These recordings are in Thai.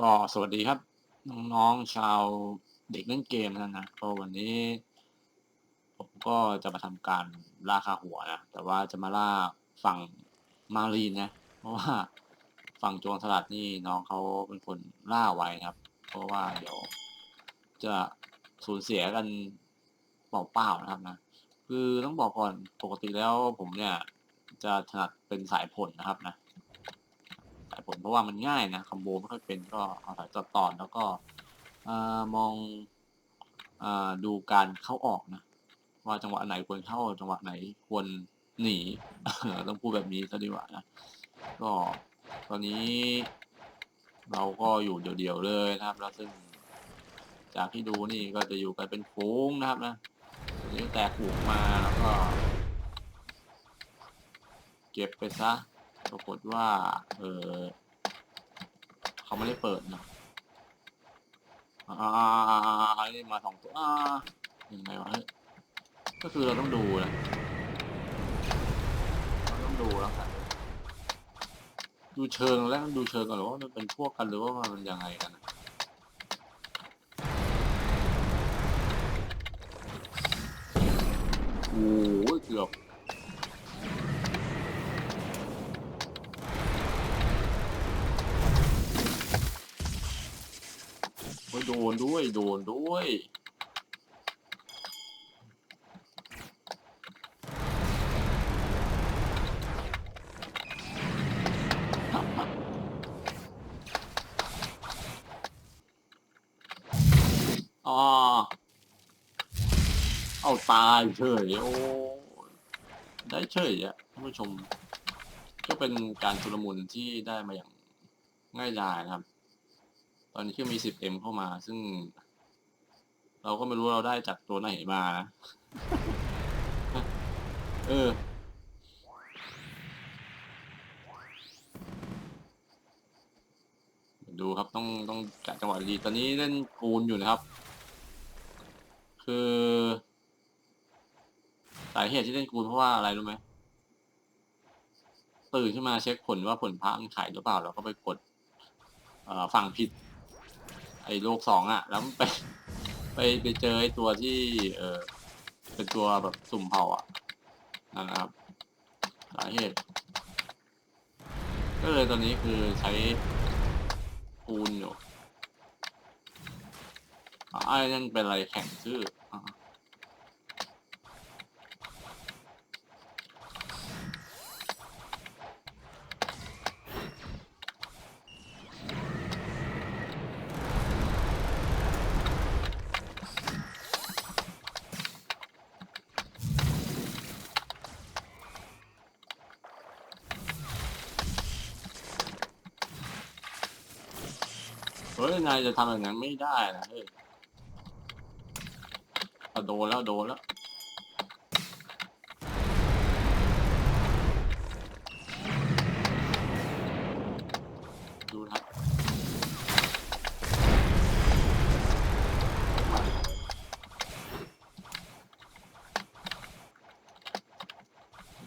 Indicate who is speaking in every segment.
Speaker 1: ก็สวัสดีครับ น้องๆชาวเด็กเล่นเกมนะนะก็วันนี้ ผมก็จะมาทำการล่าคาหัวนะ แต่ว่าจะมาล่าฝั่งมารีนนะ เพราะว่าฝั่งโจรสลัดนี่น้องเขาเป็นคนล่าไว้นะครับ เพราะว่าเดี๋ยวจะสูญเสียกันเปล่าๆนะครับนะ คือต้องบอกก่อนปกติแล้วผมเนี่ยจะถนัดเป็นสายผลนะครับนะ ผลเพราะว่ามันง่ายนะคอมโบไม่ค่อยเป็นก็เอาสายตัดตอนแล้วก็อมองอดูการเข้าออกนะ ว่าจังหวะไหนควรเข้าจังหวะไหนควรหนีต้องพูดแบบนี้ซะดีกว่านะก็ตอนนี้เราก็อยู่เดี่ยวๆเลยนะครับ แล้วซึ่งจากที่ดูนี่ก็จะอยู่กันเป็นฝูงนะครับนะนี้แตกฝูงมาแล้วก็ เก็บไปซะ ปรากฏว่า เออเขาไม่ได้เปิดนะอ่ามาสองตัวอ่ายังไงวะก็คือเราต้องดูนะเราต้องดูแล้วกันดูเชิงแล้วดูเชิงก่อนหรือว่ามันเป็นพวกกันหรือว่ามันยังไงกันโอ้เกือบ โดนด้วย โดนด้วยอ๋อเอาตายเฉย โอ้ยได้เฉยอะท่านผู้ชม ก็เป็นการชุลมุนที่ได้มาอย่างง่ายดายนะครับ ตอนนี้ก็มี 10M เข้ามา ซึ่ง เราก็ไม่รู้เราได้จากตัวไหนมานะเออ ดูครับต้องต้องกะจังหวะดีตอนนี้เล่นกูนอยู่นะครับ คือสาเหตุที่เล่นกูนเพราะว่าอะไรรู้ไหมตื่นขึ้นมาเช็คผลว่าผลพระมันขายหรือเปล่า เราก็ไปกดฝั่งผิด ไอ้โลกสองอะ แล้วมันไปไปไปเจอไอ้ตัวที่ เออเป็นตัวแบบสุ่มเผาอะนั่นนะครับสาเหตุ ก็เลยตอนนี้คือใช้ปูนอยู่อ้าไอ้นั่นเป็นอะไรแข่งชื่ออ นายจะทำอย่างนั้นไม่ได้นะเฮ้ยอะโดนแล้วโดนแล้ว ดูครับ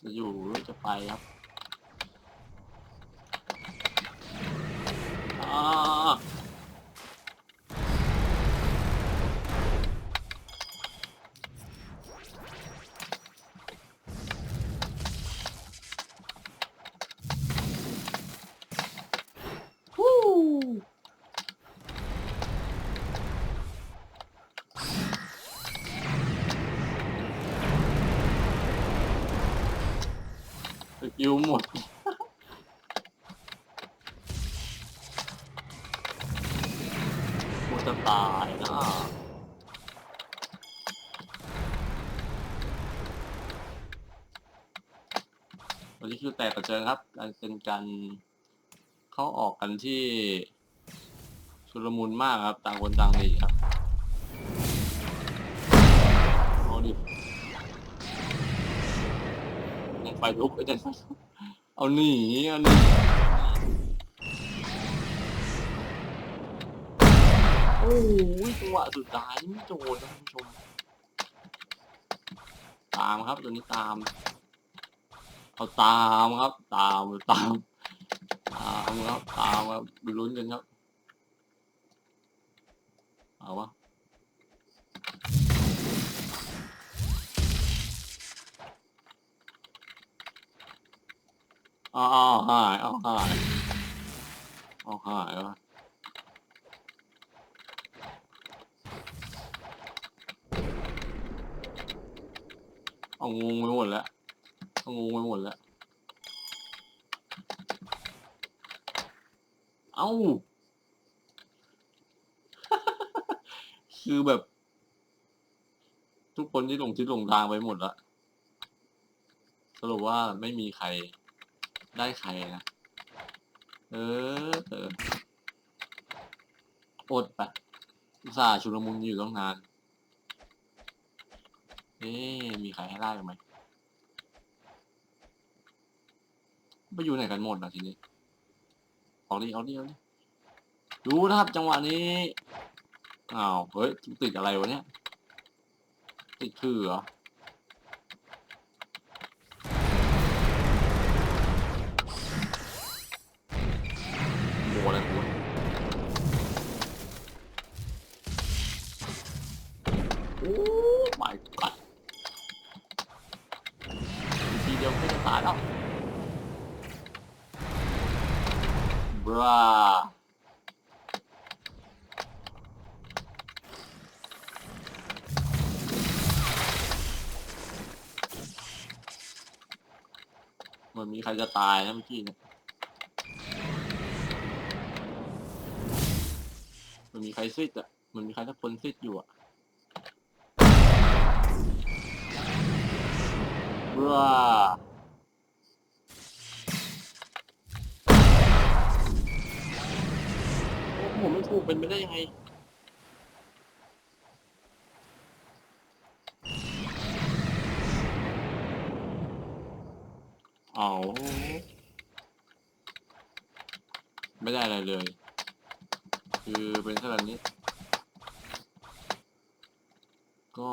Speaker 1: จะอยู่หรือจะไปครับอ่าฮู้ สกิลหมด กูจะตายนะวันนี้คือแตกกระเจิงครับเป็นการเข้าออกกันที่ชุลมุนมากครับ ต่างคนต่างหนีครับ ไฟลุกอาจารย์เอาหนีเอาหนีโอ้ยจังหวะสุดท้ายนี่ไม่โดนนะท่านผู้ชม ตามครับตัวนี้ตาม เอาตามครับ ตามตามตามครับตามครับลุ้นกันครับ เอาวะ อ้าวหายอ้าวหายอ้าวหายวะเอางงไปหมดแล้วเอางงไปหมดแล้ว เอ้า คือแบบ ทุกคนที่หลงทิศหลงทางไปหมดและสรุปว่าไม่มีใคร ได้ใครนะเออเอออดปอุตส่าห์ชุลมุนอยู่ตั้งนาน เอ๊มีใครให้ไล่ไหมไปอยู่ไหนกันหมดนะทีนี้เอาดิเอาดิเอาดิดูนะครับจังหวะนี้ อ้าว เฮ้ย ติดอะไรวะเนี่ย ติดคือเหรอ ราเหมันมีใครจะตายนะเมื่อกี้เนี่ยมันมีใครซิดอะ มันมีใครสักคนซิดอยู่อะบรา กูเป็นไปได้ยังไงเอาไม่ได้อะไรเลย คือเป็นแค่แบบนี้ ก็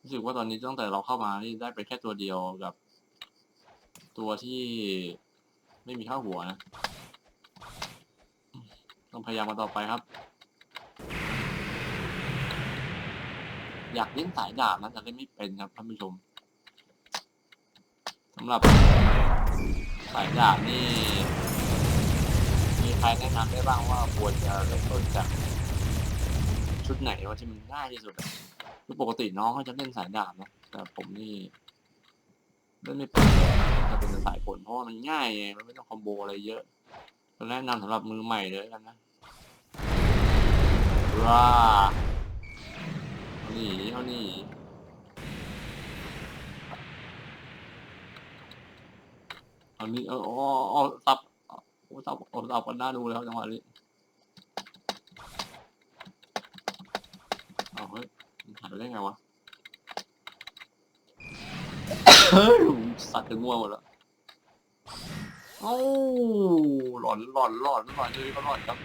Speaker 1: รู้สึกว่าตอนนี้ตั้งแต่เราเข้ามานี่ได้ไปแค่ตัวเดียวกับ ตัวที่ไม่มีข้าหัวนะ ต้องพยายามมาต่อไปครับ อยากเล่นสายดาบนะแต่เล่นไม่เป็นครับท่านผู้ชมสำหรับสายดาบนี่ มีใครแนะนำได้บ้างว่าควรจะเริ่มต้นจากชุดไหนว่าที่มันง่ายที่สุดคือปกติน้องเขาจะเล่นสายดาบนะแต่ผมนี่เล่นไม่เป็นจะเป็นสายผลเพราะว่ามันง่ายไงมันไม่ต้องคอมโบอะไรเยอะแนะนำสำหรับมือใหม่เลยกันนะ ว้าเอาหนีเอาหนีเอานี่เอาเอาเอาซับโอ้ซับโอ้ซับกันหน้าดูแล้วจังหวะนี้เอาเฮ้ยมันหายได้ไงวะเฮ้ยสัตว์จะง่วงหมดแล้วเอ้หลอนหลอนหลอนหลอนเลยก็หลอนครับ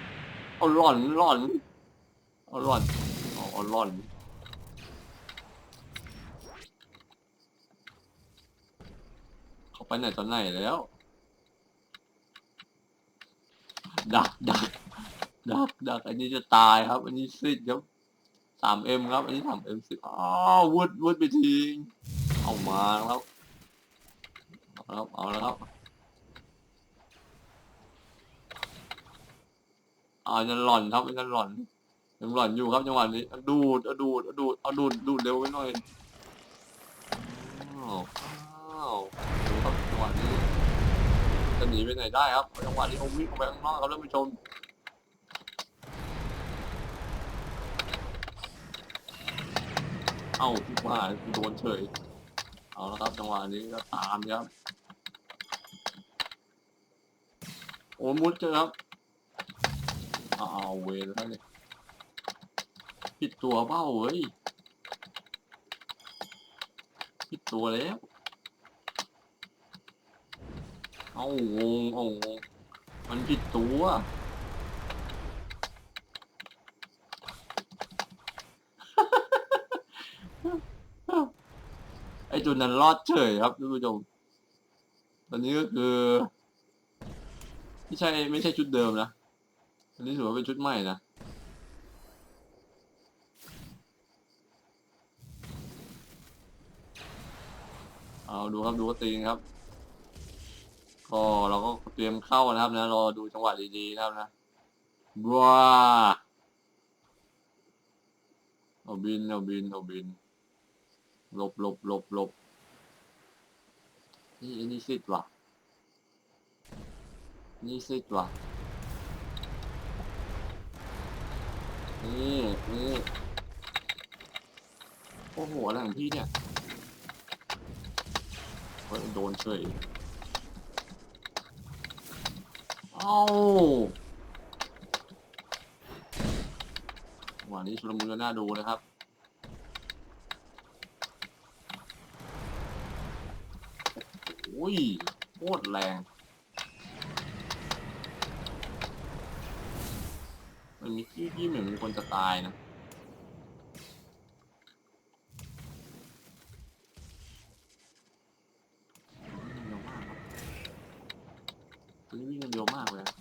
Speaker 1: เอาหลอนหลอน อาหลอนอาเอาหลอนเขาไปไหนตอนไหนแล้ว ดักดักดักดักอันนี้จะตายครับ อันนี้ซิดครับสามเอ็มครับ อันนี้สามเอ็มซิอ้าววุดวุดไปทิ้งเอามาแล้วเอาแล้วเอาแล้วครับเอาจะหล่อนครับจะหล่อน ยังหล่อนอยู่ครับจังหวะนี้เอาดูดเอาดูดเอาดูดเอาดูดดูดเร็วไปหน่อยอ้าวอ้าวดูครับจังหวะนี้จะหนีไปไหนได้ครับจังหวะนี้เอาวิ่งออกไปข้างนอกครับท่านผู้ชมเอ้าที่ว่าโดนเฉยเอาละครับจังหวะนี้ก็ตามครับโอ้มุดเจอครับเอาเอาเวรแล้วเนี่ย ผิดตัวเบ้าเว้ยผิดตัวแล้ว เอางงเอางงมันผิดตัว ไอ้จุดนั้นรอดเฉยครับท่านผู้ชมตอนนี้ก็คือ ไม่ใช่ไม่ใช่ชุดเดิมนะอันนี้ถือว่าเป็นชุดใหม่นะ เอาดูครับดูก็ตีนครับ ก็เราก็เตรียมเข้านะครับนะรอดูจังหวะดีๆนะครับนะว้าเอาบินเอาบินเอาบินหลบหลบหลบหลบนี่นี่สิดว่ะนี่สิดว่ะนี่นี่โอ้โหอะไรของพี่เนี่ย ฮ้ยโดนเฉยเอาวันนี้ชุลมุนก็น่าดูนะครับโอ้ยโคตรแรงมันมีที่ที่เหมือนมีคนจะตายนะ วิ่งเร็วมากครับตัวนี้วิ่งกันเร็วมากเลยนะ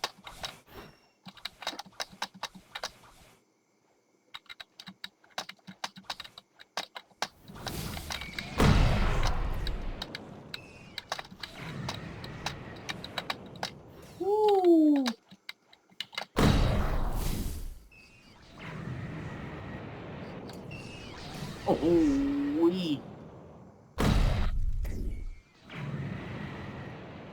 Speaker 1: วู้ โอ้ย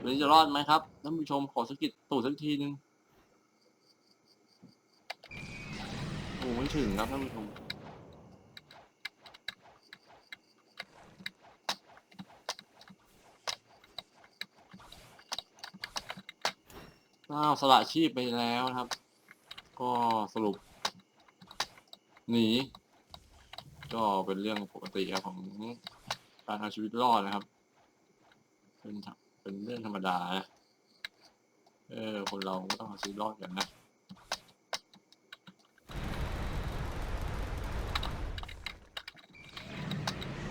Speaker 1: วันนี้จะรอดไหมครับท่านผู้ชมขอสกกิดตูดสักทีนึงโอ้ไม่ถึงครับท่านผู้ชมอ้าวสละชีพไปแล้วนะครับ ก็สรุป หนี ก็เป็นเรื่องปกติครับของการเอาชีวิตรอดนะครับ เป็นเป็นเรื่องธรรมดานะเออคนเราก็ต้องเอาชีวิตรอดกันนะ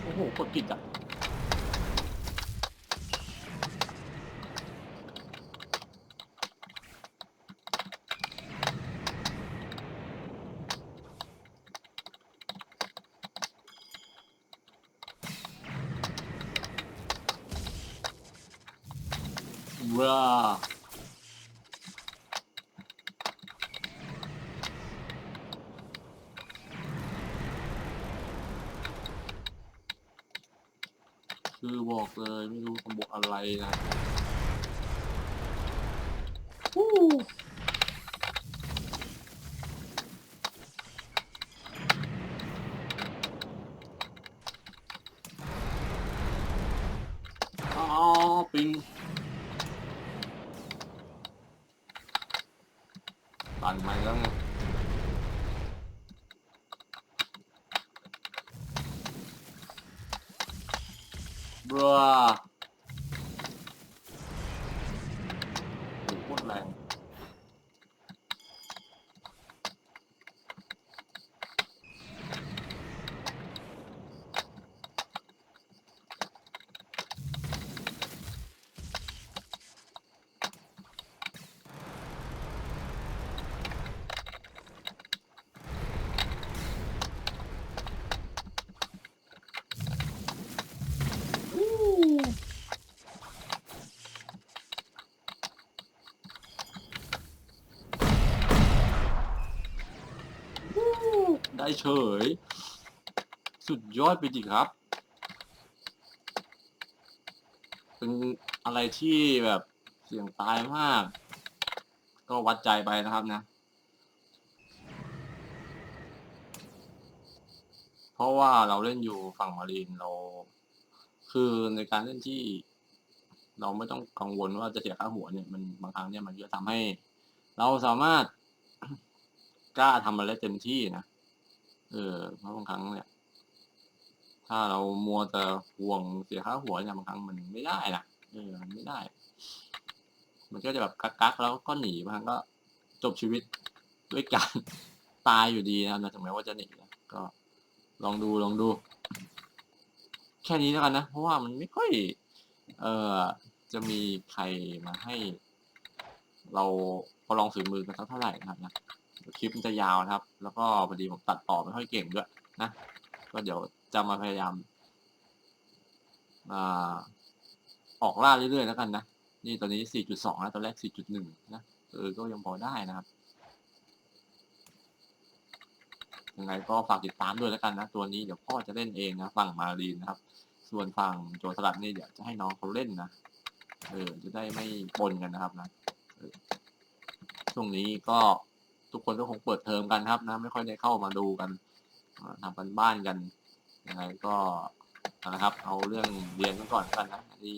Speaker 1: โอ้โหกดผิดอะ ว้า คือบอกเลยไม่รู้คำบอกอะไรนะวู้อ๋อปิง ปั่นมาแล้วไง บรัวโอ้โหโคตรแรง ได้เฉย สุดยอดไปดิครับ เป็นอะไรที่แบบเสี่ยงตายมาก ก็วัดใจไปนะครับนะ เพราะว่าเราเล่นอยู่ฝั่งมารีนเรา คือในการเล่นที่เราไม่ต้องกังวลว่าจะเสียค่าหัวเนี่ยมันบางครั้งเนี่ยมันก็ทำให้ เราสามารถกล้าทำอะไรเต็มที่นะ เออเพราะบางครั้งเนี่ย ถ้าเรามัวแต่ห่วงเสียค่าหัวเนี่ยบางครั้งมันไม่ได้นะเออไม่ได้ มันก็จะแบบกักๆแล้วก็หนีบางครั้งก็จบชีวิตด้วยการตายอยู่ดีนะครับถึงแม้ว่าจะหนีนะก็ลองดูลองดู แค่นี้แล้วกันนะ เพราะว่ามันไม่ค่อย เอ่อ จะมีใครมาให้ เราพอลองฝีมือกันสักเท่าไหร่นะครับนะ คลิปมันจะยาวนะครับ แล้วก็พอดีผมตัดต่อไม่ค่อยเก่งด้วยนะ ก็เดี๋ยวจะมาพยายามอาออกล่าเรื่อยๆแล้วกันนะ นี่ตอนนี้ 4.2แล้วตอนแรก 4.1 นะ เออ ก็ยังพอได้นะครับ ยังไงก็ฝากติดตามด้วยแล้วกันนะ ตัวนี้เดี๋ยวพ่อจะเล่นเองนะ ฝั่งมารีนนะครับ ส่วนฝั่งโจรสลัดนี่เดี๋ยวจะให้น้องเขาเล่นนะ เออ จะได้ไม่ปนกันนะครับนะออช่วงนี้ก็ ทุกคนก็คงเปิดเทอมกันครับนะ ไม่ค่อยได้เข้ามาดูกันทำกันบ้านกันยังไงก็นะครับ เอาเรื่องเรียนกันก่อนกันนะที่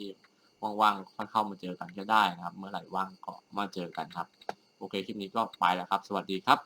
Speaker 1: ว่างๆค่อยเข้ามาเจอกันก็ได้นะครับ เมื่อไหร่ว่างก็มาเจอกันครับ โอเคคลิปนี้ก็ไปแล้วครับ สวัสดีครับ